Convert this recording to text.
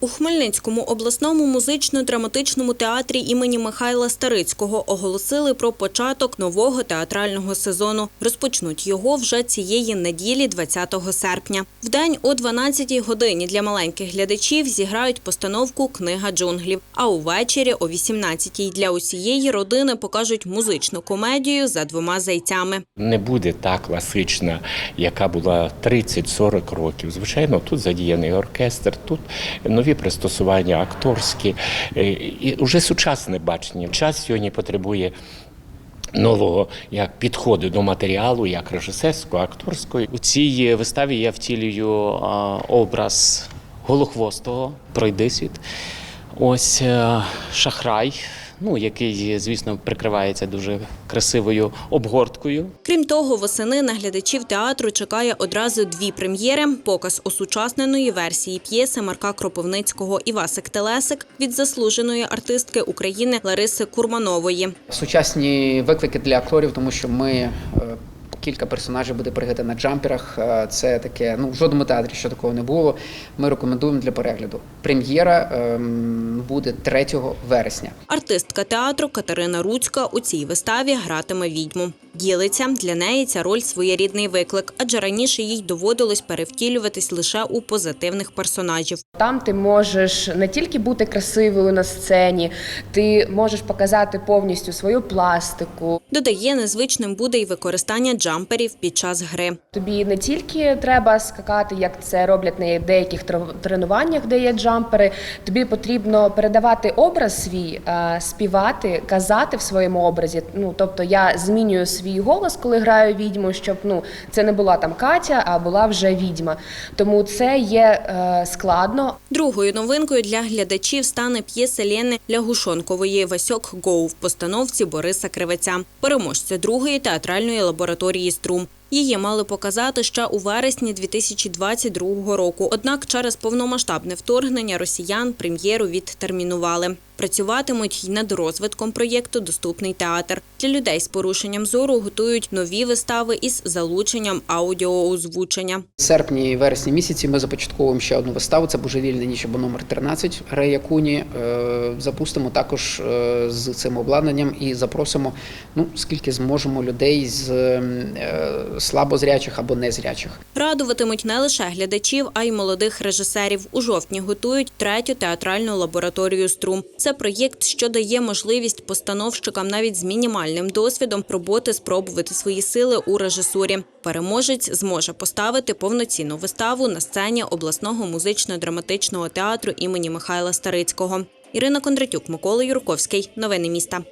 У Хмельницькому обласному музично-драматичному театрі імені Михайла Старицького оголосили про початок нового театрального сезону. Розпочнуть його вже цієї неділі, 20 серпня. Вдень о 12 годині для маленьких глядачів зіграють постановку Книга джунглів. А увечері о 18 для усієї родини покажуть музичну комедію за двома зайцями. не буде та класична, яка була 30-40 років. Звичайно, тут задіяний оркестр, тут нові пристосування акторські, е, і вже сучасне бачення. Час сьогодні потребує. Нового як підходу до матеріалу, як режисерського, акторського. У цій виставі я втілюю а, образ голохвостого, пройдисвіт. Ось е, шахрай, ну який, звісно, прикривається дуже красивою обгорткою. Крім того, восени на глядачів театру чекає одразу дві прем'єри: показ осучасненої версії п'єси Марка Кропивницького Івасик Телесик від заслуженої артистки України Лариси Курманової. Сучасні виклики для акторів, тому що ми е, кілька персонажів буде пригати на джамперах. Е, Це таке, ну в жодному театрі ще такого не було. Ми рекомендуємо для перегляду. Прем'єра ем, буде 3 вересня. Артистка театру Катерина Руцька у цій виставі гратиме відьму. Ділиться для неї ця роль своєрідний виклик, адже раніше їй доводилось перевтілюватись лише у позитивних персонажів. Там ти можеш не тільки бути красивою на сцені, ти можеш показати повністю свою пластику. Додає, незвичним буде й використання джамперів під час гри. Тобі не тільки треба скакати, як це роблять на деяких тр- тренуваннях, де є джампери. Тобі потрібно передавати образ свій, е, співати, казати в своєму образі. Ну тобто я змінюю свій голос, коли граю відьму, щоб ну це не була там Катя, а була вже відьма. Тому це є е, складно, Другою новинкою для глядачів стане п'єса Лєни Лягушонкової Васьок Гоу в постановці Бориса Кривеця, переможця другої театральної лабораторії Струм. Її мали показати ще у вересні 2022 року. Однак через повномасштабне вторгнення росіян прем'єру відтермінували. Працюватимуть й над розвитком проєкту Доступний театр. Для людей з порушенням зору готують нові вистави із залученням аудіоозвучення. В серпні і вересні місяці ми започатковуємо ще одну виставу. Це божевільна ніч або номер 13 Грея Куні. Е, Запустимо також е, з цим обладнанням і запросимо, ну скільки зможемо людей з е, слабозрячих або незрячих. Радуватимуть не лише глядачів, а й молодих режисерів. У жовтні готують третю театральну лабораторію Струм. Це проєкт, що дає можливість постановщикам навіть з мінімальним досвідом роботи спробувати свої сили у режисурі. Переможець зможе поставити повноцінну виставу на сцені обласного музично-драматичного театру імені Михайла Старицького. Ірина Кондратюк, Микола Юрковський. Новини міста.